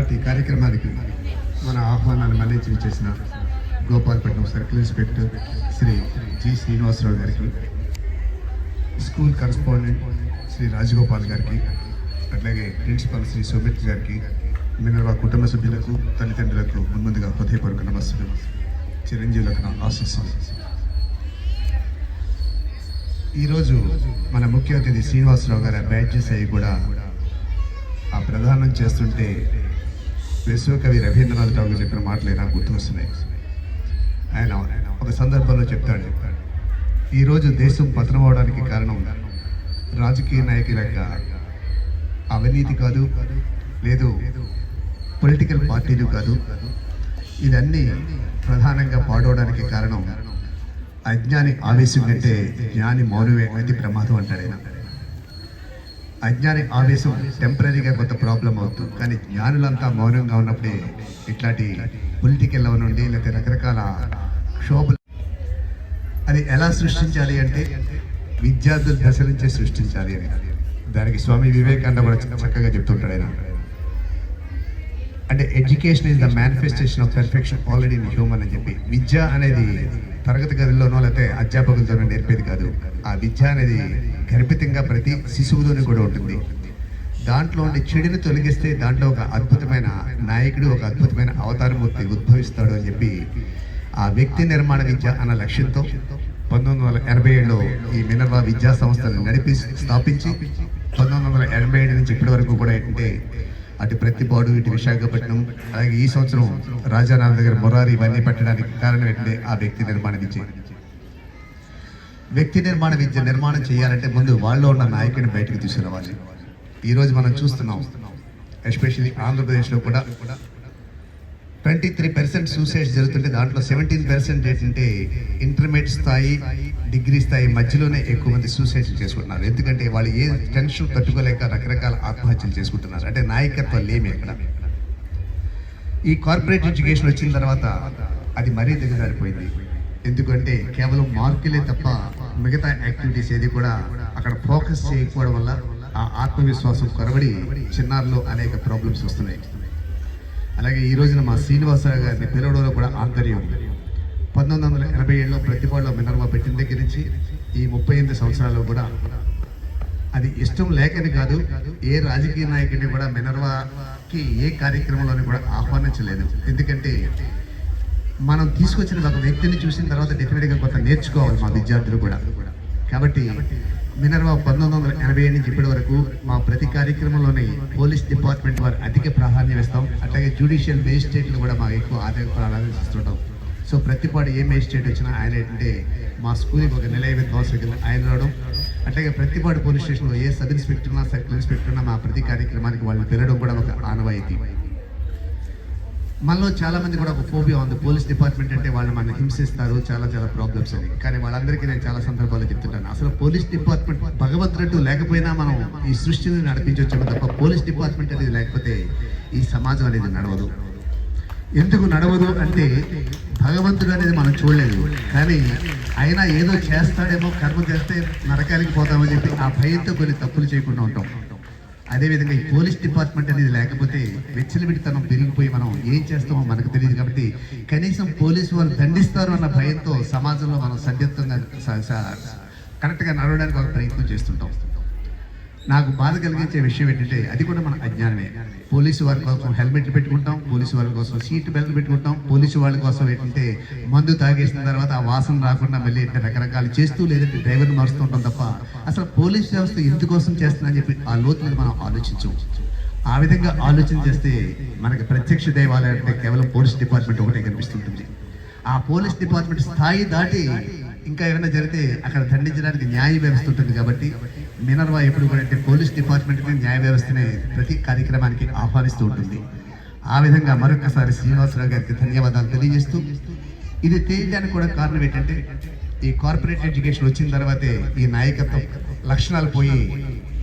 ఈనాటి కార్యక్రమానికి మన ఆహ్వానాన్ని మన్నించి చేసిన Gopalapatnam circle inspector Sri G Srinivasarao గారికి స్కూల్ కరస్పాండెంట్ శ్రీ రాజగోపాల్ గారికి అట్లాగే ప్రిన్సిపాల్ శ్రీ సుమిత్ గారికి మినర్వా కుటుంబ సభ్యులకు తల్లిదండ్రులకు ముందుగా హృదయపూర్వక నమస్సులు చిరంజీవులకు నా ఆశీస్సులు. ఈరోజు మన ముఖ్య అతిథి శ్రీనివాసరావు గారి బ్యాడ్జెస్ అయ్యి కూడా ఆ ప్రధానం చేస్తుంటే విశ్వకవి రవీంద్రనాథ్ ఠాగూర్ చెప్పిన మాటలే నాకు గుర్తుకొస్తున్నాయి? ఆయన ఒక సందర్భంలో చెప్తాడు. ఈరోజు దేశం పతనం అవడానికి కారణం రాజకీయ నాయకుల యొక్క అవినీతి కాదు లేదు పొలిటికల్ పార్టీలు కాదు. ఇదన్నీ ప్రధానంగా పాడవడానికి కారణం అజ్ఞాని ఆవేశం కంటే జ్ఞాని మౌనమే అతి ప్రమాదం అంటాడు ఆయన. అజ్ఞాని ఆవేశం టెంపరీగా కొంత ప్రాబ్లం అవుతుంది కానీ జ్ఞానులంతా మౌనంగా ఉన్నప్పుడే ఇట్లాంటి పొలిటికల్ నుండి లేకపోతే రకరకాల క్షోభలు అది ఎలా సృష్టించాలి అంటే విద్యార్థుల దశ నుంచే సృష్టించాలి అని. దానికి స్వామి వివేకానంద కూడా చక్కగా చెప్తుంటాడు ఆయన. అంటే education is the manifestation of perfection already in human అని చెప్పి విద్య అనేది తరగతి గదిలోనో లేకపోతే అధ్యాపకులతోనో నేర్పేది కాదు. ఆ విద్య అనేది గర్భితంగా ప్రతి శిశువులోని కూడా ఉంటుంది. దాంట్లో ఉండి చెడుని తొలగిస్తే దాంట్లో ఒక అద్భుతమైన నాయకుడు ఒక అద్భుతమైన అవతారమూర్తి ఉద్భవిస్తాడు అని చెప్పి ఆ వ్యక్తి నిర్మాణ విద్య అన్న లక్ష్యంతో పంతొమ్మిది వందల ఎనభై ఏడులో ఈ మినర్వా విద్యా సంస్థను నడిపి స్థాపించి పంతొమ్మిది వందల ఎనభై ఏడు నుంచి ఇప్పటి వరకు కూడా ఏంటంటే అటు ప్రతిపాడు ఇటు విశాఖపట్నం అలాగే ఈ సంవత్సరం రాజానాథ్ దగ్గర మొరారి ఇవన్నీ పెట్టడానికి కారణం ఏంటంటే ఆ వ్యక్తి నిర్మాణ విద్య. వ్యక్తి నిర్మాణ విద్య నిర్మాణం చేయాలంటే ముందు వాళ్ళలో ఉన్న నాయకుడిని బయటకు తీసుకురావాలి. ఈరోజు మనం చూస్తున్నాం ఎస్పెషల్లీ ఆంధ్రప్రదేశ్లో కూడా ట్వంటీ త్రీ పర్సెంట్ సూసైడ్స్ జరుగుతుంటే దాంట్లో సెవెంటీన్ పర్సెంట్ ఏంటంటే ఇంటర్మీడియట్ స్థాయి డిగ్రీ స్థాయి మధ్యలోనే ఎక్కువ మంది సూసైడ్లు చేసుకుంటున్నారు. ఎందుకంటే వాళ్ళు ఏ టెన్షన్ తట్టుకోలేక రకరకాల ఆత్మహత్యలు చేసుకుంటున్నారు. అంటే నాయకత్వం లేమి అక్కడ ఈ కార్పొరేట్ ఎడ్యుకేషన్ వచ్చిన తర్వాత అది మరీ దిగజారిపోయింది. ఎందుకంటే కేవలం మార్కులే తప్ప మిగతా యాక్టివిటీస్ ఏది కూడా అక్కడ ఫోకస్ చేయకపోవడం వల్ల ఆ ఆత్మవిశ్వాసం కొరబడి చిన్నారులో అనేక ప్రాబ్లమ్స్ వస్తున్నాయి. అలాగే ఈ రోజున మా శ్రీనివాసరావు గారిని పిలవడంలో కూడా ఆంతర్యం ఉంది. పంతొమ్మిది వందల ఎనభై ఏడులో ప్రతిపాడులో మినర్వా పెట్టిన దగ్గర నుంచి ఈ ముప్పై ఎనిమిది సంవత్సరాల్లో కూడా అది ఇష్టం లేకని కాదు ఏ రాజకీయ నాయకుడిని కూడా మినర్వాకి ఏ కార్యక్రమంలోని కూడా ఆహ్వానించలేదు. ఎందుకంటే మనం తీసుకొచ్చిన ఒక వ్యక్తిని చూసిన తర్వాత డెఫినెట్గా కొంత నేర్చుకోవాలి మా విద్యార్థులు కూడా. కాబట్టి మినర్వా పంతొమ్మిది వందల ఎనభై ఏడు నుంచి ఇప్పటి వరకు మా ప్రతి కార్యక్రమంలోని పోలీస్ డిపార్ట్మెంట్ వారు అధిక ప్రాధాన్యం ఇస్తాం. అట్లాగే జ్యుడిషియల్ మేజిస్ట్రేట్లు కూడా మాకు ఎక్కువ ఆదాయ ప్రాధాన్యత ఇస్తుంటాం సో ప్రతిపాడు ఏ మేజిస్ట్రేట్ వచ్చినా ఆయన ఏంటంటే మా స్కూల్కి ఒక నిలయ విద్వాంసం ఆయన రావడం. అట్లాగే ప్రతిపాడు పోలీస్ స్టేషన్లో ఏ సబ్ ఇన్స్పెక్టర్ ఉన్నా సర్కిల్ ఇన్స్పెక్టర్ ఉన్నా మా ప్రతి కార్యక్రమానికి వాళ్ళని తినడం కూడా ఒక ఆనవాయితీ. మనలో చాలా మంది కూడా ఒక ఫోబియా ఉంది. పోలీస్ డిపార్ట్మెంట్ అంటే వాళ్ళు మన హింసిస్తారు చాలా చాలా ప్రాబ్లమ్స్ అని. కానీ వాళ్ళందరికీ నేను చాలా సందర్భాల్లో చెప్తుంటాను. అసలు పోలీస్ డిపార్ట్మెంట్ భగవంతుడు లేకపోయినా మనం ఈ సృష్టిని నడిపించవచ్చు తప్ప పోలీస్ డిపార్ట్మెంట్ అనేది లేకపోతే ఈ సమాజం అనేది నడవదు. ఎందుకు నడవదు అంటే భగవంతుడు అనేది మనం చూడలేదు. కానీ అయినా ఏదో చేస్తాడేమో కర్మ చేస్తే నరకానికి పోతామని చెప్పి ఆ భయంతో కొన్ని తప్పులు చేయకుండా ఉంటాం. అదేవిధంగా ఈ పోలీస్ డిపార్ట్మెంట్ అనేది లేకపోతే విచ్చలవిడితనం పెరిగిపోయి మనం ఏం చేస్తామో మనకు తెలియదు కాబట్టి కనీసం పోలీసు వాళ్ళు దండిస్తారు అన్న భయంతో సమాజంలో మనం సభ్యత్వంగా కరెక్ట్గా నడవడానికి ఒక ప్రయత్నం చేస్తుంటాం. నాకు బాధ కలిగించే విషయం ఏంటంటే అది కూడా మన అజ్ఞానమే. పోలీసు వారి కోసం హెల్మెట్ పెట్టుకుంటాం పోలీసు వాళ్ళ కోసం సీట్ బెల్ట్ పెట్టుకుంటాం. పోలీసు వాళ్ళ కోసం ఏంటంటే మందు తాగేసిన తర్వాత ఆ వాసన రాకుండా మళ్ళీ ఏంటంటే రకరకాలు చేస్తూ లేదంటే డ్రైవర్ని మారుస్తూ ఉంటాం తప్ప అసలు పోలీస్ వ్యవస్థ ఎందుకోసం చేస్తుందని చెప్పి ఆ లోతులు మనం ఆలోచించం. ఆ విధంగా ఆలోచన చేస్తే మనకి ప్రత్యక్ష దేవాలయం అంటే కేవలం పోలీస్ డిపార్ట్మెంట్ ఒకటే కనిపిస్తుంటుంది. ఆ పోలీస్ డిపార్ట్మెంట్ స్థాయి దాటి ఇంకా ఏమైనా జరిగితే అక్కడ దండించడానికి న్యాయ వ్యవస్థ ఉంటుంది కాబట్టి మినర్వా ఎప్పుడు కూడా అంటే పోలీస్ డిపార్ట్మెంట్ని న్యాయ వ్యవస్థనే ప్రతి కార్యక్రమానికి ఆహ్వానిస్తూ ఉంటుంది. ఆ విధంగా మరొకసారి శ్రీనివాసరావు గారికి ధన్యవాదాలు తెలియజేస్తూ ఇది తెలియడానికి కూడా కారణం ఏంటంటే ఈ కార్పొరేట్ ఎడ్యుకేషన్ వచ్చిన తర్వాతే ఈ నాయకత్వం లక్షణాలు పోయి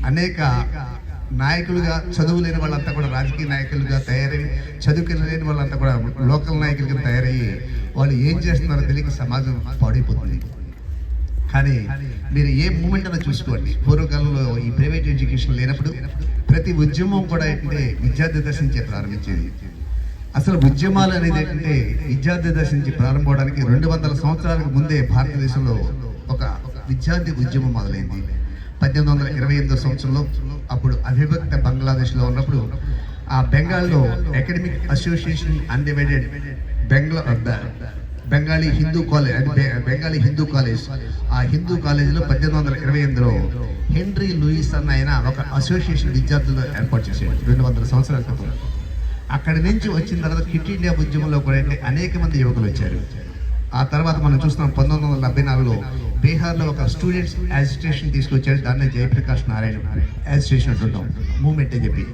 అనేక నాయకులుగా చదువు లేని వాళ్ళంతా కూడా రాజకీయ నాయకులుగా తయారై చదువుకు లేని వాళ్ళంతా కూడా లోకల్ నాయకులుగా తయారయ్యి వాళ్ళు ఏం చేస్తున్నారో తెలియక సమాజం పాడైపోతుంది. కానీ మీరు ఏ మూమెంట్ అయినా చూసుకోండి. పూర్వకాలంలో ఈ ప్రైవేట్ ఎడ్యుకేషన్ లేనప్పుడు ప్రతి ఉద్యమం కూడా ఏంటంటే విద్యార్థి దశ నుంచే ప్రారంభించేది. అసలు ఉద్యమాలు అనేది ఏంటంటే విద్యార్థి దశ నుంచి ప్రారంభమవడానికి రెండు వందల సంవత్సరాలకు ముందే భారతదేశంలో ఒక విద్యార్థి ఉద్యమం మొదలైంది. పద్దెనిమిది వందల ఇరవై ఎనిమిదో సంవత్సరంలో అప్పుడు అవిభక్త బంగ్లాదేశ్లో ఉన్నప్పుడు ఆ బెంగాల్లో academic association undivided Bangla Bengali Hindu college అంటే బెంగాలీ హిందూ కాలేజ్. ఆ హిందూ కాలేజీలో పద్దెనిమిది వందల ఇరవై ఎనిమిదిలో హెన్రీ లూయిస్ అన్న ఆయన ఒక అసోసియేషన్ విద్యార్థులు ఏర్పాటు చేశాడు రెండు వందల సంవత్సరాల క్రితం. అక్కడి నుంచి వచ్చిన తర్వాత కిట్ ఇండియా ఉద్యమంలో కూడా ఏంటి అనేక మంది యువకులు వచ్చారు. ఆ తర్వాత మనం చూస్తున్నాం పంతొమ్మిది వందల డెబ్బై నాలుగులో బీహార్లో ఒక స్టూడెంట్స్ అసోసియేషన్ తీసుకొచ్చారు దాన్ని జయప్రకాష్ నారాయణ. అసోసియేషన్ అంటుంటాం. మూమెంట్ అని చెప్పి.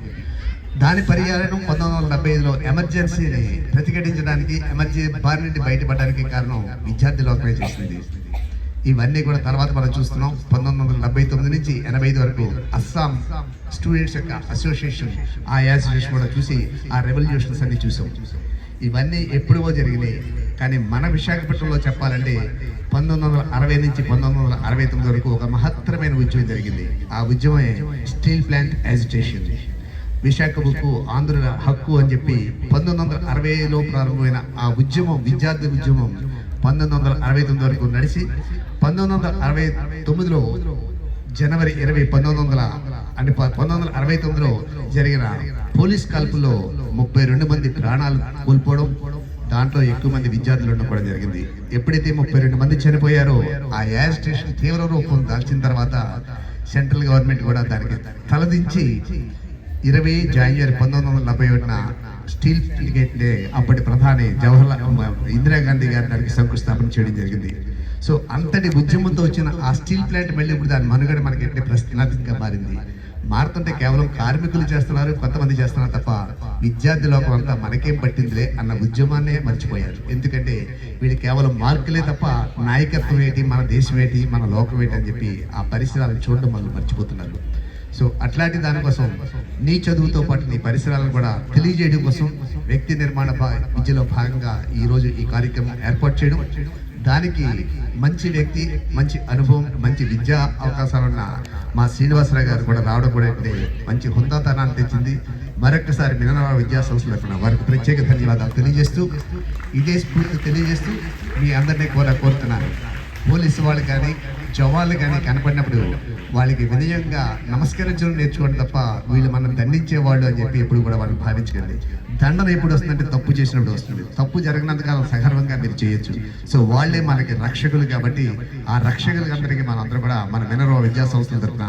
దాని పరిహారం పంతొమ్మిది వందల డెబ్బై ఐదులో ఎమర్జెన్సీని ప్రతిఘటించడానికి ఎమర్జెన్సీ బారి నుండి బయటపడడానికి కారణం విద్యార్థి లోకమే చేసింది. ఇవన్నీ కూడా తర్వాత మనం చూస్తున్నాం. పంతొమ్మిది వందల డెబ్బై తొమ్మిది నుంచి ఎనభై ఐదు వరకు అస్సాం స్టూడెంట్స్ యొక్క అసోసియేషన్ ఆ అసోసియేషన్ కూడా చూసి ఆ రెవల్యూషన్స్ అన్ని చూసాం. ఇవన్నీ ఎప్పుడో జరిగినాయి. కానీ మన విశాఖపట్నంలో చెప్పాలంటే పంతొమ్మిది వందల అరవై నుంచి పంతొమ్మిది వందల అరవై తొమ్మిది వరకు ఒక మహత్తరమైన ఉద్యమం జరిగింది. ఆ ఉద్యమమే స్టీల్ ప్లాంట్ యాజిటేషన్. విశాఖ ఆంధ్రుల హక్కు అని చెప్పి పంతొమ్మిది వందల అరవైలో ప్రారంభమైన ఆ ఉద్యమం విద్యార్థి ఉద్యమం పంతొమ్మిది వందల అరవై తొమ్మిది వరకు నడిచి పంతొమ్మిది వందల అరవై తొమ్మిదిలో జనవరి ఇరవై పంతొమ్మిది వందల అంటే ప- పంతొమ్మిది వందల అరవై తొమ్మిదిలో జరిగిన పోలీస్ కాల్పుల్లో ముప్పై రెండు మంది ప్రాణాలు కోల్పోవడం దాంట్లో ఎక్కువ మంది విద్యార్థులు ఉండడం జరిగింది. ఎప్పుడైతే ముప్పై రెండు మంది చనిపోయారో ఆ ఎయిర్ స్టేషన్ తీవ్ర రూపం దాల్చిన తర్వాత సెంట్రల్ గవర్నమెంట్ కూడా దానికి తలదించి ఇరవై జాన్వరి పంతొమ్మిది వందల నలభై ఒకటిన స్టీల్ గేట్ డే అప్పటి ప్రధాని జవహర్లాల్ ఇందిరాగాంధీ గారి దానికి శంకుస్థాపన చేయడం జరిగింది. సో అంతటి ఉద్యమంతో వచ్చిన ఆ స్టీల్ ప్లాంట్ మళ్ళీ ఇప్పుడు దాని మనుగడ మనకి ఎట్టే ప్రశ్నార్థంగా మారింది. మారుతుంటే కేవలం కార్మికులు చేస్తున్నారు కొంతమంది చేస్తున్నారు తప్ప విద్యార్థి లోకం అంతా మనకేం పట్టిందిలే అన్న ఉద్యమాన్నే మర్చిపోయారు. ఎందుకంటే వీళ్ళు కేవలం మార్కులే తప్ప నాయకత్వం ఏంటి మన దేశం ఏంటి మన లోకం ఏంటి అని చెప్పి ఆ పరిసరాలను చూడడం వాళ్ళు మర్చిపోతున్నారు. సో అట్లాంటి దానికోసం నీ చదువుతో పాటు నీ పరిసరాలను కూడా తెలియజేయడం కోసం వ్యక్తి నిర్మాణ విద్యలో భాగంగా ఈరోజు ఈ కార్యక్రమం ఏర్పాటు చేయడం. దానికి మంచి వ్యక్తి మంచి అనుభవం మంచి విద్యా అవకాశాలు ఉన్న మా శ్రీనివాసరావు గారు కూడా రావడం కూడా మంచి హుందాతనాన్ని తెచ్చింది. మరొకసారి మినరావు విద్యా సంస్థలు తరఫున వారికి ప్రత్యేక ధన్యవాదాలు తెలియజేస్తూ ఇదే స్ఫూర్తి తెలియజేస్తూ మీ అందరినీ కూడా కోరుతున్నాను. పోలీసు వాళ్ళు కానీ జవాన్లు కానీ కనపడినప్పుడు వాళ్ళకి వినయంగా నమస్కరించడం నేర్చుకోండి తప్ప వీళ్ళు మనం దండించేవాళ్ళు అని చెప్పి ఎప్పుడు కూడా వాళ్ళు భావించకండి. దండన ఎప్పుడు వస్తుందంటే తప్పు చేసినప్పుడు వస్తుంది. తప్పు జరిగినంతకాలం సగర్వంగా మీరు చేయొచ్చు. సో వాళ్ళే మనకి రక్షకులు కాబట్టి ఆ రక్షకులందరికీ మనందరూ కూడా మన మినరో విద్యా సంస్థల తరఫున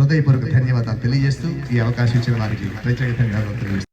హృదయపూర్వక ధన్యవాదాలు తెలియజేస్తూ ఈ అవకాశం ఇచ్చిన వారికి ప్రత్యేక ధన్యవాదాలు తెలియజేస్తాను